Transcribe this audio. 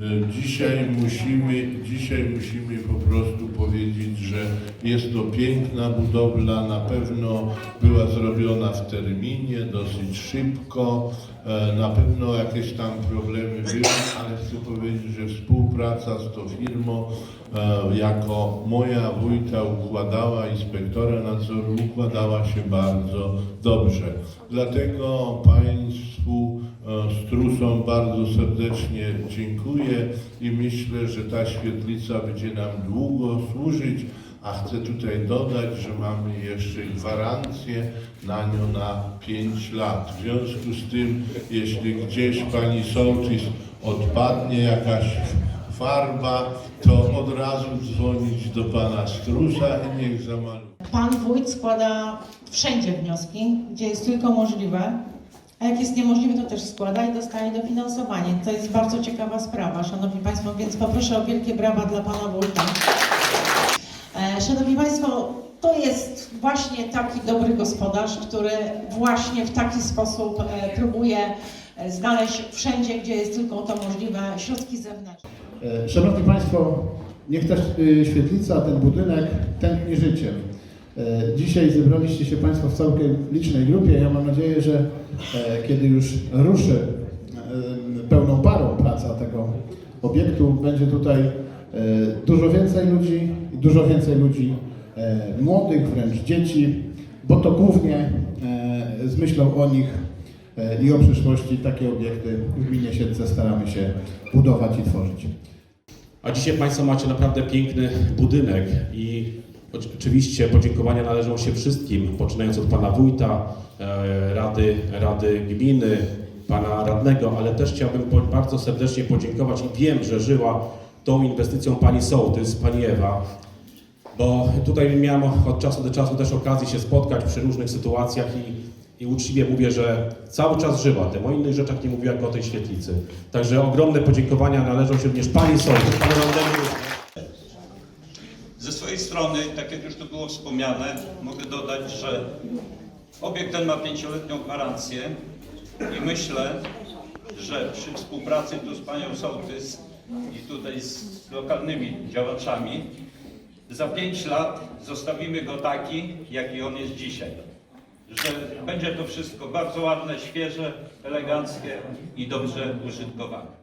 E, Dzisiaj musimy, dzisiaj musimy po prostu powiedzieć, że jest to piękna budowla, na pewno była zrobiona w terminie, dosyć szybko, e, na pewno jakieś tam problemy były, ale chcę powiedzieć, że współpraca z tą firmą e, jako moja wójta układała, inspektora nadzoru układała się bardzo dobrze. Dlatego Państwu Strusom bardzo serdecznie dziękuję i myślę, że ta świetlica będzie nam długo służyć, a chcę tutaj dodać, że mamy jeszcze gwarancję na nią na 5 lat. W związku z tym, jeśli gdzieś Pani Sołtys odpadnie jakaś farba, to od razu dzwonić do Pana Strusa i niech zamaluje. Pan wójt składa wszędzie wnioski, gdzie jest tylko możliwe, a jak jest niemożliwe, to też składa i dostaje dofinansowanie. To jest bardzo ciekawa sprawa, Szanowni Państwo, więc poproszę o wielkie brawa dla Pana wójta. E, Szanowni Państwo, to jest właśnie taki dobry gospodarz, który właśnie w taki sposób e, próbuje e, znaleźć wszędzie, gdzie jest tylko to możliwe, środki zewnętrzne. Szanowni Państwo, niech ta y, świetlica, ten budynek tętni życiem. E, Dzisiaj zebraliście się Państwo w całkiem licznej grupie. Ja mam nadzieję, że e, kiedy już ruszy e, pełną parą praca tego obiektu, będzie tutaj dużo więcej ludzi, dużo więcej ludzi młodych, wręcz dzieci, bo to głównie z myślą o nich i o przyszłości takie obiekty w gminie Siedlce staramy się budować i tworzyć. A dzisiaj Państwo macie naprawdę piękny budynek i oczywiście podziękowania należą się wszystkim, poczynając od Pana Wójta, e, Rady, Rady Gminy, Pana Radnego, ale też chciałbym bardzo serdecznie podziękować i wiem, że żyła tą inwestycją Pani Sołtys, Pani Ewa, bo tutaj miałem od czasu do czasu też okazję się spotkać przy różnych sytuacjach i, i uczciwie mówię, że cały czas żyła tym. O innych rzeczach nie mówiła o tej świetlicy. Także ogromne podziękowania należą się również Pani Sołtys, Panu Radnemu. Strony, tak jak już tu było wspomniane, mogę dodać, że obiekt ten ma pięcioletnią gwarancję i myślę, że przy współpracy tu z panią Sołtys i tutaj z lokalnymi działaczami za pięć lat zostawimy go taki, jaki on jest dzisiaj. Że będzie to wszystko bardzo ładne, świeże, eleganckie i dobrze użytkowane.